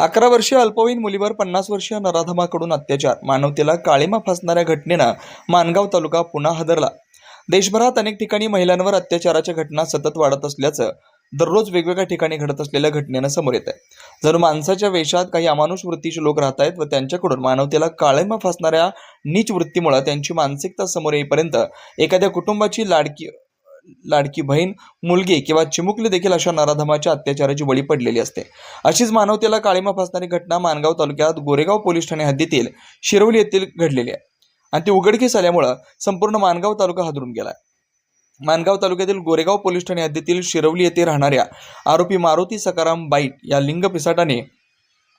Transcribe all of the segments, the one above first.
अकरा वर्षीय अल्पवयीन मुलीवर पन्नास वर्षीय नराधमाकडून अत्याचार. मानवतेला काळीमा फासणाऱ्या घटनेनं मानगाव तालुका पुन्हा हादरला. देशभरात अनेक ठिकाणी महिलांवर अत्याचाराच्या घटना सतत वाढत असल्याचं दररोज वेगवेगळ्या ठिकाणी घडत असलेल्या घटनेनं समोर येत आहे जणू माणसाच्या वेशात काही अमानुष वृत्तीचे लोक राहत आहेत व त्यांच्याकडून मानवतेला काळेमा फासणाऱ्या नीच वृत्तीमुळे त्यांची मानसिकता समोर येईपर्यंत एखाद्या कुटुंबाची लाडकी लाडकी बहीण मुलगी किंवा चिमुकली देखील अशा नराधमाच्या अत्याचाराची बळी पडलेली असते. अशीच मानवतेला काळीमा फासणारी घटना मानगाव तालुक्यात गोरेगाव पोलीस ठाणे हद्दीतील शिरवली येथील घडलेली आहे. आणि ती उघडकीस आल्यामुळं संपूर्ण मानगाव तालुका हादरून गेला मानगाव तालुक्यातील गोरेगाव पोलीस ठाणे हद्दीतील शिरवली येथे राहणाऱ्या आरोपी मारुती सकाराम बाईट या लिंग पिसाटाने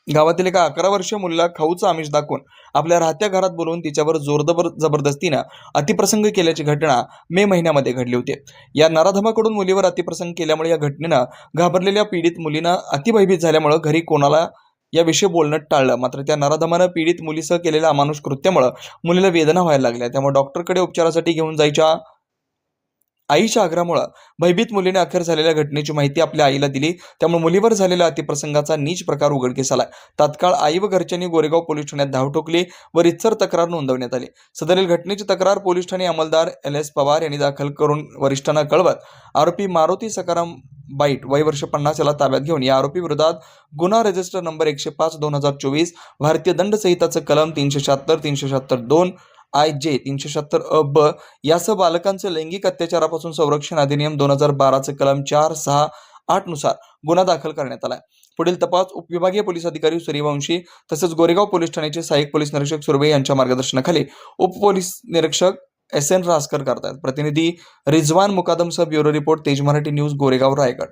गावातील एका अकरा वर्षीय मुलीला खाऊचं आमिष दाखवून आपल्या राहत्या घरात बोलवून तिच्यावर जोरदबर जबरदस्तीनं अतिप्रसंग केल्याची घटना मे महिन्यामध्ये घडली होती. या नराधमाकडून मुलीवर अतिप्रसंग केल्यामुळे या घटनेनं घाबरलेल्या पीडित मुलीनं अतिभयभीत झाल्यामुळं घरी कोणाला याविषयी बोलणं टाळलं. मात्र त्या नराधमानं पीडित मुलीसह केलेल्या अमानुष कृत्यामुळं मुलीला वेदना व्हायला लागल्या. त्यामुळे डॉक्टरकडे उपचारासाठी घेऊन जायच्या आईच्या आग्रहामुळं भयभीत मुलीने अखेर झालेल्या घटनेची माहिती आपल्या आईला दिली. त्यामुळे मुलीवर झालेल्या अतिप्रसंगाचा नीच प्रकार उघडकीस आला. तात्काळ आई व घरच्यांनी गोरेगाव पोलीस ठाण्यात धाव ठोकली व रितसर तक्रार नोंदवण्यात आली. सदरील घटनेची तक्रार पोलीस ठाणे अंमलदार एल एस पवार यांनी दाखल करून वरिष्ठांना कळवत आरोपी मारुती सकाराम बाईट वय वर्ष पन्नास याला ताब्यात घेऊन या आरोपी विरोधात गुन्हा रजिस्टर नंबर एकशे पाच दोन हजार चोवीस भारतीय दंड संहिताचं कलम तीनशे शहात्तर तीनशे शहात्तर दोन आय जे तीनशे शहात्तर अ ब यासह बालकांचे लैंगिक अत्याचारापासून संरक्षण अधिनियम दोन हजार बाराचे कलम चार सहा आठनुसार गुन्हा दाखल करण्यात आला पुढील तपास उपविभागीय पोलीस अधिकारी सूर्यवंशी तसेच गोरेगाव पोलीस ठाण्याचे सहाय्यक पोलीस निरीक्षक सुर्वे यांच्या मार्गदर्शनाखाली उपपोलीस निरीक्षक एस एन रासकर करतात प्रतिनिधी Rizwan Mukadam sub bureau report Tej Marathi news Goregaon Raigad.